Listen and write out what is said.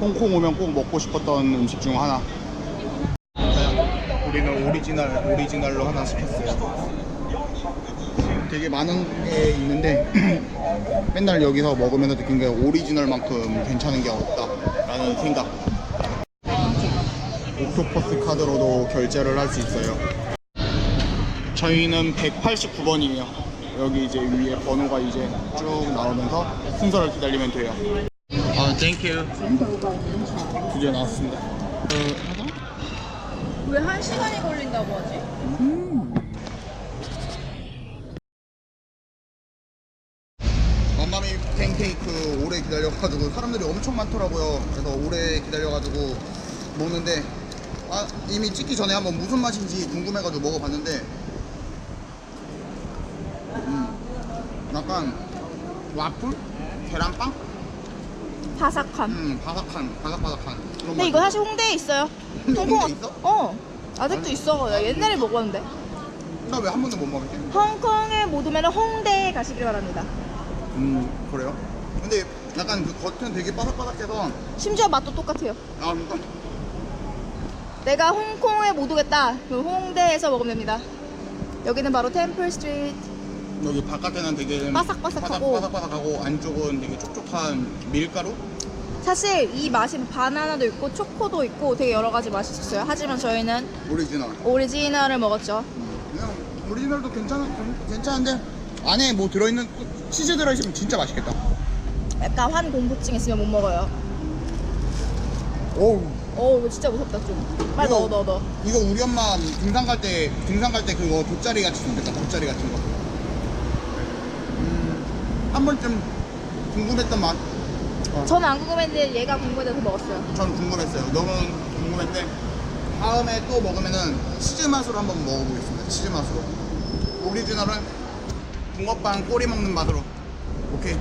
홍콩 오면 꼭 먹고 싶었던 음식 중 하나. 우리는 오리지널 오리지널로 하나 시켰어요. 되게 많은 게 있는데 맨날 여기서 먹으면서 느낀 게 오리지널만큼 괜찮은 게 없다라는 생각. 옥토퍼스 카드로도 결제를 할 수 있어요. 저희는 189번이에요. 여기 이제 위에 번호가 이제 쭉 나오면서 순서를 기다리면 돼요. 아, 땡큐. 드디어 나왔습니다. 어, 하나? 왜한 시간이 걸린다고 하지? 맘마미 팬케이크 오래 기다려가지고 사람들이 엄청 많더라고요. 그래서 오래 기다려가지고 먹는데 아, 이미 찍기 전에 한번 무슨 맛인지 궁금해가지고 먹어봤는데 음, 약간 와플? 계란빵? 바삭함. 음, 바삭한, 바삭바삭한 그런 근데 이거 사실 홍대에 있어요. 홍콩- 있어? 어. 아직도 있어. 나 옛날에 먹었는데. 나 왜 한 번도 못 먹었지? 홍콩에 못 오면 홍대에 가시길 바랍니다. 음, 그래요? 근데 약간 그 겉은 되게 바삭바삭해서 심지어 맛도 똑같아요. 아, 뭔가 내가 홍콩에 못 오겠다. 그럼 홍대에서 먹으면 됩니다. 여기는 바로 템플 스트리트. 여기 바깥에는 되게 바삭바삭하고. 바삭, 바삭바삭하고 안쪽은 되게 촉촉한 밀가루? 사실 이 맛이 바나나도 있고 초코도 있고 되게 여러 가지 맛이 있었어요. 하지만 저희는 오리지널 오리지널을 먹었죠. 그냥 오리지널도 괜찮은, 괜찮은데 안에 뭐 들어있는 치즈 들어있으면 진짜 맛있겠다 약간 환 공포증 있으면 못 먹어요. 오우 어 이거 진짜 무섭다 좀. 빨리 이거- 넣어 넣어 넣어. 이거 우리 엄마 등산 갈 때 등산 갈 때 그거 돗자리 같이 생겼다 돗자리 같은 거 음, 한 번쯤 궁금했던 맛 저는 안 궁금했는데 얘가 궁금해서 먹었어요. 전 궁금했어요. 너무 궁금했는데 다음에 또 먹으면은 치즈 맛으로 한번 먹어보겠습니다. 치즈 맛으로. 오리지널은 붕어빵 꼬리 먹는 맛으로. 오케이.